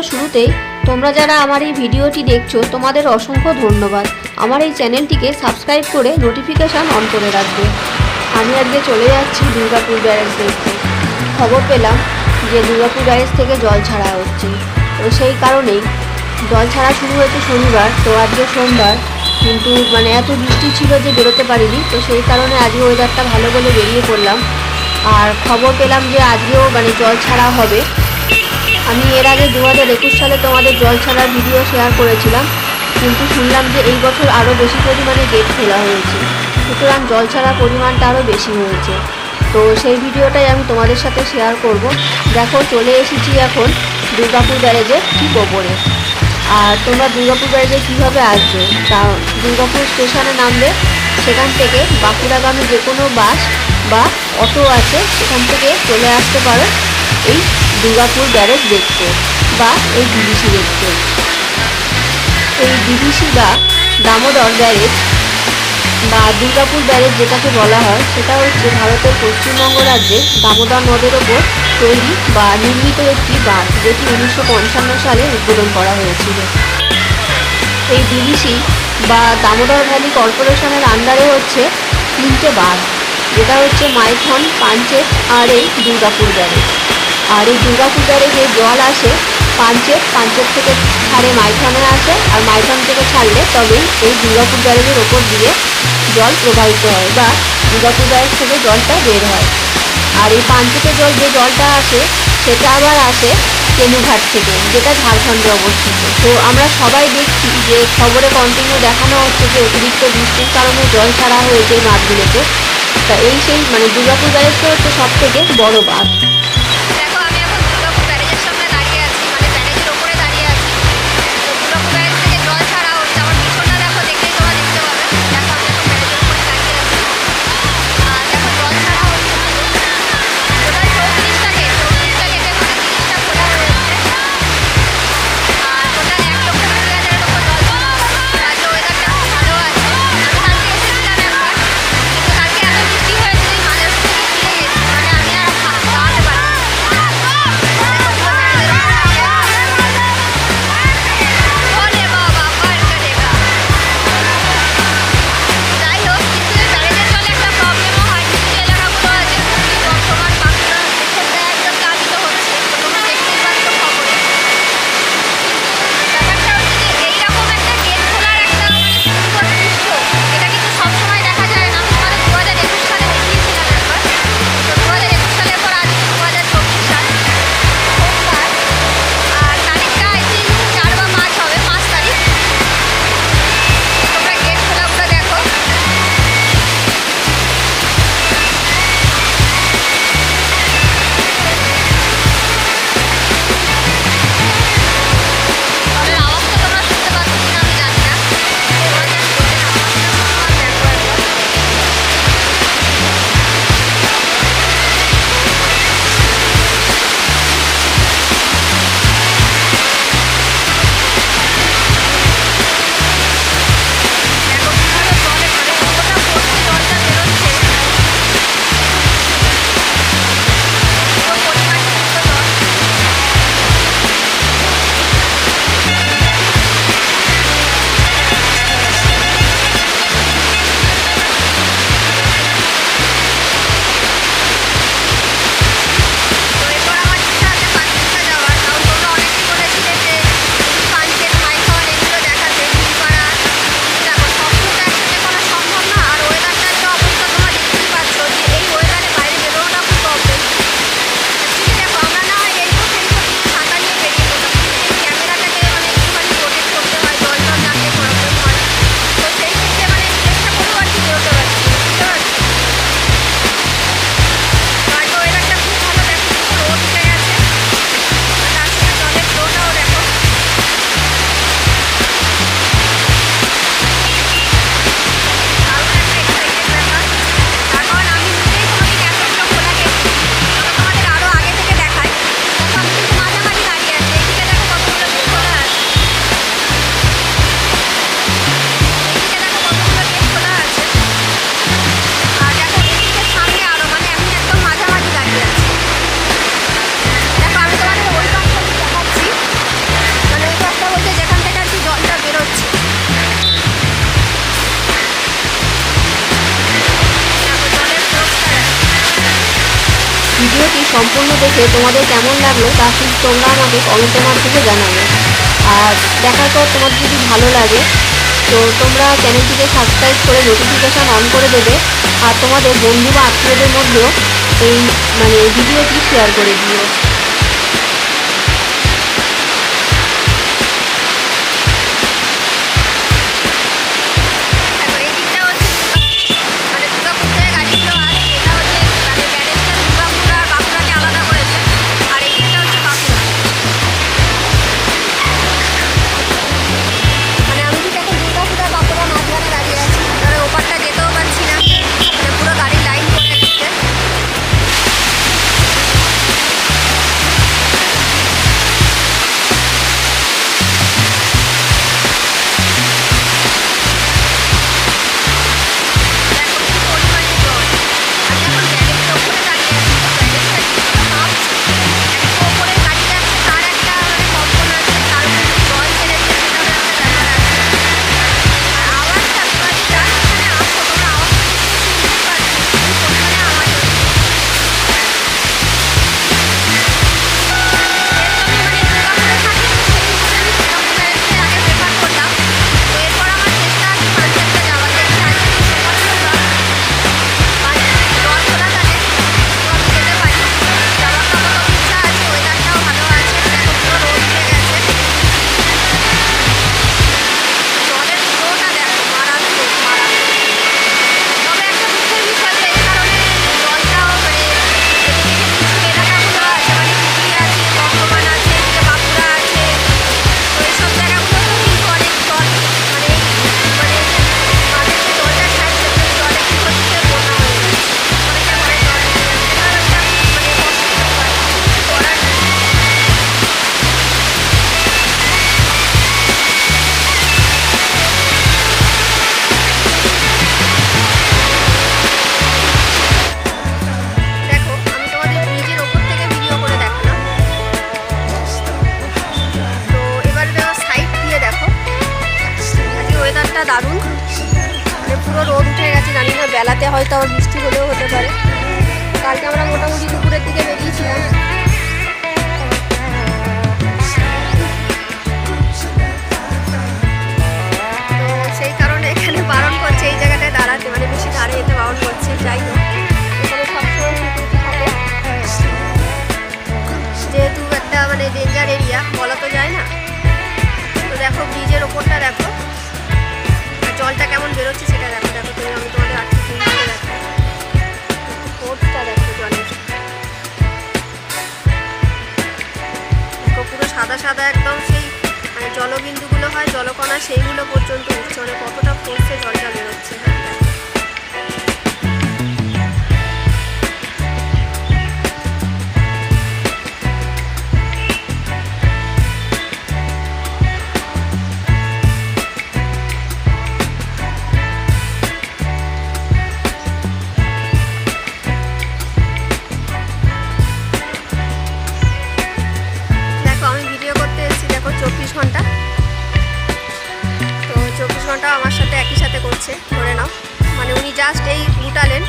Video শুরুতেই তোমরা যারা আমার এই ভিডিওটি দেখছ, তোমাদের অসংখ্য ধন্যবাদ। আমার এই চ্যানেলটিকে সাবস্ক্রাইব করে নোটিফিকেশান অন করে রাখবে। আমি আজকে চলে যাচ্ছি দুর্গাপুর ব্যারেজ দেখতে। খবর পেলাম যে দুর্গাপুর ব্যারেজ থেকে জল ছাড়া হচ্ছে। তো সেই কারণেই জল ছাড়া শুরু হয়েছে শনিবার, তো আজকে সোমবার। কিন্তু মানে এত বৃষ্টি ছিল যে বেরোতে পারিনি, তো সেই কারণে আজকে ওয়েদারটা ভালো বলে বেরিয়ে পড়লাম। আর খবর পেলাম যে আজকেও মানে জল ছাড়া হবে। আমি এর আগে দু হাজার একুশ সালে তোমাদের জল ছাড়ার ভিডিও শেয়ার করেছিলাম, কিন্তু শুনলাম যে এই বছর আরও বেশি পরিমাণে গেট খোলা হয়েছে। সুতরাং জল ছাড়ার পরিমাণটা আরও বেশি হয়েছে। তো সেই ভিডিওটাই আমি তোমাদের সাথে শেয়ার করব। দেখো, চলে এসেছি এখন দুর্গাপুর ব্যারেজে ঠিক ওপরে আর তোমরা দুর্গাপুর ব্যারেজে কীভাবে আসবে? তা দুর্গাপুর স্টেশনে নামলে সেখান থেকে বাঁকুড়াগামী যে কোনো বাস বা অটো আছে, সেখান থেকে চলে আসতে পারো। এই দুর্গাপুর ব্যারেজ দেখতে বা এই ডিভিসি দেখতে। এই ডিভিসি বা দামোদর ব্যারেজ বা দুর্গাপুর ব্যারেজ যেটাকে বলা হয়, সেটা হচ্ছে ভারতের পশ্চিমবঙ্গ রাজ্যে দামোদর নদের ওপর তৈরি বা নির্মিত একটি বাঁধ, যেটি উনিশশো পঞ্চান্ন সালে উদ্বোধন করা হয়েছিল। এই ডিভিসি বা দামোদর ভ্যালি কর্পোরেশনের আন্ডারে হচ্ছে তিনটে বাঁধ, যেটা হচ্ছে মাইথন, পাঞ্চেত আর এই দুর্গাপুর ব্যারেজ আর এই দুর্গাপুর যে জল আসে, পাঞ্চেত পাঞ্চেত থেকে ছাড়ে মাইথনে আসে, আর মাইথন থেকে ছাড়লে তবেই এই দুর্গাপুর ব্যারেজের ওপর দিয়ে জল প্রবাহিত হয় বা দুর্গাপুর ব্যারেজ থেকে জলটা বের হয়। আর এই পাঞ্চেতে জল যে জলটা আসে, সেটা আবার আসে কেনুঘাট থেকে, যেটা ঝাড়খণ্ডে অবস্থিত। তো আমরা সবাই দেখছি যে খবরে কন্টিনিউ দেখানো হচ্ছে যে অতিরিক্ত বৃষ্টির কারণে জল ছাড়া হয়েছে বাঁধগুলোতে তা এই সেই মানে দুর্গাপুর ব্যারেজটা হচ্ছে সব থেকে বড় বাঁধ। ভিডিওটি সম্পূর্ণ দেখে তোমাদের কেমন লাগল তা কিন্তু তোমরা আমাকে কমেন্টের মাধ্যমে জানাবে। আর দেখার পর তোমাদের যদি ভালো লাগে, তো তোমরা চ্যানেলটিকে সাবস্ক্রাইব করে নোটিফিকেশান অন করে দেবে। আর তোমাদের বন্ধু বা আত্মীয়দের মধ্যেও এই মানে ভিডিওটি শেয়ার করে দিও। ওয়েদারটা দারুণ। মানে পুরো রোদ উঠে গেছে, জানি না, বেলাতে হয়তো আবার বৃষ্টি হলেও হতে পারে। কালকে আমরা মোটামুটি দুপুরের দিকে বেরিয়েছিলাম। সাদা সাদা একদম সেই মানে জলবিন্দুগুলো হয়, জলকণা সেইগুলো পর্যন্ত উঠছে মানে কতটা ফোর্সে জলটা বেরোচ্ছে। হ্যাঁ জাস্ট এই উল্টালেন